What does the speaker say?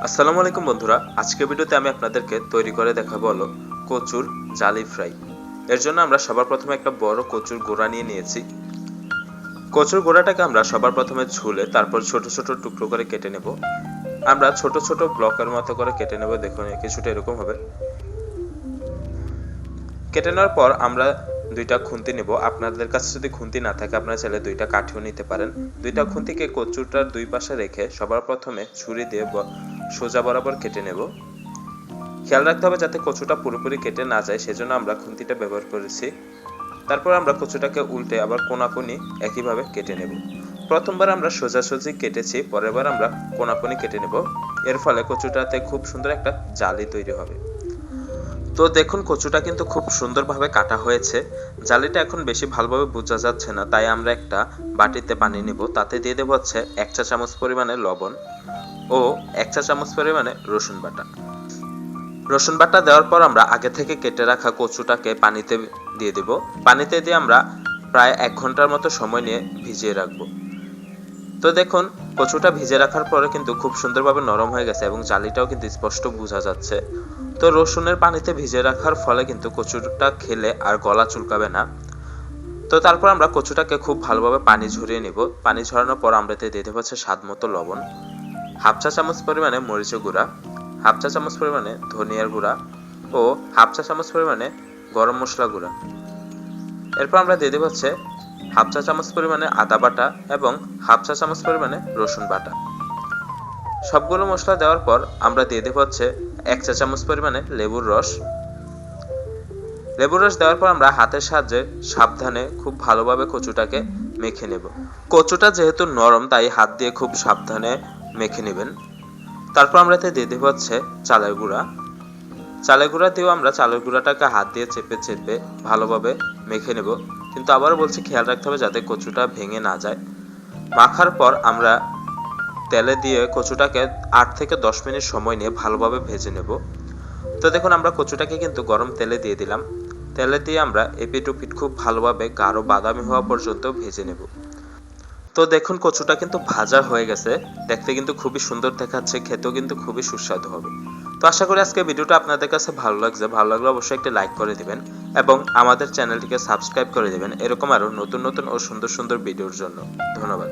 আসসালামু আলাইকুম বন্ধুরা। আজকের ভিডিওতে আমি আপনাদেরকে তৈরি করে দেখাবো হলো কচুর জালি ফ্রাই। এর জন্য আমরা সবার প্রথমে একটা বড় কচুর গোড়া নিয়ে নিয়েছি। কচুর গোড়াটাকে আমরা সবার প্রথমে ঝুলে তারপর ছোট ছোট টুকরো করে কেটে নেব। আমরা ছোট ছোট ব্লকের মতো করে কেটে নেব, দেখুন কিছুটা এরকম হবে। কেটে নেওয়ার পর আমরা দুইটা খুন্তি নেব। আপনাদের কাছে যদি খুন্তি না থাকে, আপনারা চাইলে দুইটা কাঠিও নিতে পারেন। দুইটা খুন্তিকে কচুরটার দুই পাশে রেখে সবার প্রথমে ছুরি দিয়ে সোজা বরাবর কেটে নেব। খেয়াল রাখতে হবে যাতে কচুটা পুরোপুরি কেটে না যায়, সেজন্য আমরা খুন্তিটা ব্যবহার করেছি। তারপর আমরা কচুটাকে উল্টে আবার কোনাকুনি একইভাবে কেটে নেব। প্রথমবার আমরা সোজাসুজি কেটেছি পরের বার আমরা কোনাকুনি কেটে নেব। এর ফলে কচুটাতে খুব সুন্দর একটা জালি তৈরি হবে। তো দেখুন, কচুটা কিন্তু খুব সুন্দরভাবে কাটা হয়েছে। জালিটা এখন বেশি ভালোভাবে বোঝা যাচ্ছে না, তাই আমরা একটা বাটিতে পানি নিব। তাতে দিয়ে দেবো হচ্ছে এক চা চামচ পরিমাণে লবণ। ও এক চা চামচ পরিমাণে রসুন বাটা। রসুন বাটা দেওয়ার পর আমরা আগে থেকে কেটে রাখা কচুটাকে পানিতে দিয়ে দেব। পানিতে দিয়ে আমরা প্রায় এক ঘণ্টার মতো সময় নিয়ে ভিজিয়ে রাখব। তো দেখুন, কচুটা ভিজে রাখার পরে কিন্তু খুব সুন্দরভাবে নরম হয়ে গেছে এবং জালিটাও কিন্তু স্পষ্ট বোঝা যাচ্ছে। তো রসুনের পানিতে ভিজে রাখার ফলে কিন্তু কচুটা খেলে আর গলা চুলকাবে না। তো তারপর আমরা কচুটাকে খুব ভালোভাবে পানি ঝরিয়ে নিব। পানি ঝরানোর পর আমরা দিয়ে দেবো হচ্ছে স্বাদ মতো লবণ। হাফ চা চামচ পরিমাণে মরিচের গুঁড়া, হাফ চা চামচ পরিমাণে ধনিয়ার গুঁড়া ও হাফ চা চামচ পরিমাণে গরম মশলা গুঁড়া। এরপর আমরা দিয়ে দেবো হচ্ছে হাফ চা চামচ পরিমাণে আদা বাটা এবং হাফ চা চামচ পরিমাণে রসুন বাটা। সবগুলো মশলা দেওয়ার পর আমরা দিয়ে দেবো হচ্ছে এক চা চামচ পরিমাণে লেবুর রস। লেবুর রস দেওয়ার পর আমরা হাতের সাহায্যে সাবধানে খুব ভালোভাবে কচুটাকে মেখে নেব। কচুটা যেহেতু নরম, তাই হাত দিয়ে খুব সাবধানে মেখে নেবেন। তারপর আমরা এতে দিয়ে দেবো হচ্ছে চালের গুঁড়া। চালের গুঁড়া দিয়েও আমরা চালের গুঁড়াটাকে হাত দিয়ে চেপে চেপে ভালোভাবে মেখে নেব। কিন্তু আবারও বলছি, খেয়াল রাখতে হবে যাতে কচুটা ভেঙে না যায়। মাখার পর আমরা তেলে দিয়ে কচুটাকে আট থেকে দশ মিনিট সময় নিয়ে ভালোভাবে ভেজে নেব। তো দেখুন, আমরা কচুটাকে কিন্তু গরম তেলে দিয়ে দিলাম। তেলে দিয়ে আমরা এপিট ওপিট খুব ভালোভাবে গাঢ় বাদামি হওয়া পর্যন্ত ভেজে নেব। তো দেখুন, কচুটা কিন্তু ভাজা হয়ে গেছে। দেখতে কিন্তু খুবই সুন্দর দেখাচ্ছে, খেতেও কিন্তু খুবই সুস্বাদু হবে। তো আশা করি আজকে ভিডিওটা আপনাদের কাছে ভালো লাগছে। ভালো লাগলে অবশ্যই একটি লাইক করে দিবেন এবং আমাদের চ্যানেলটিকে সাবস্ক্রাইব করে দিবেন। এরকম আরও নতুন নতুন ও সুন্দর সুন্দর ভিডিওর জন্য। ধন্যবাদ।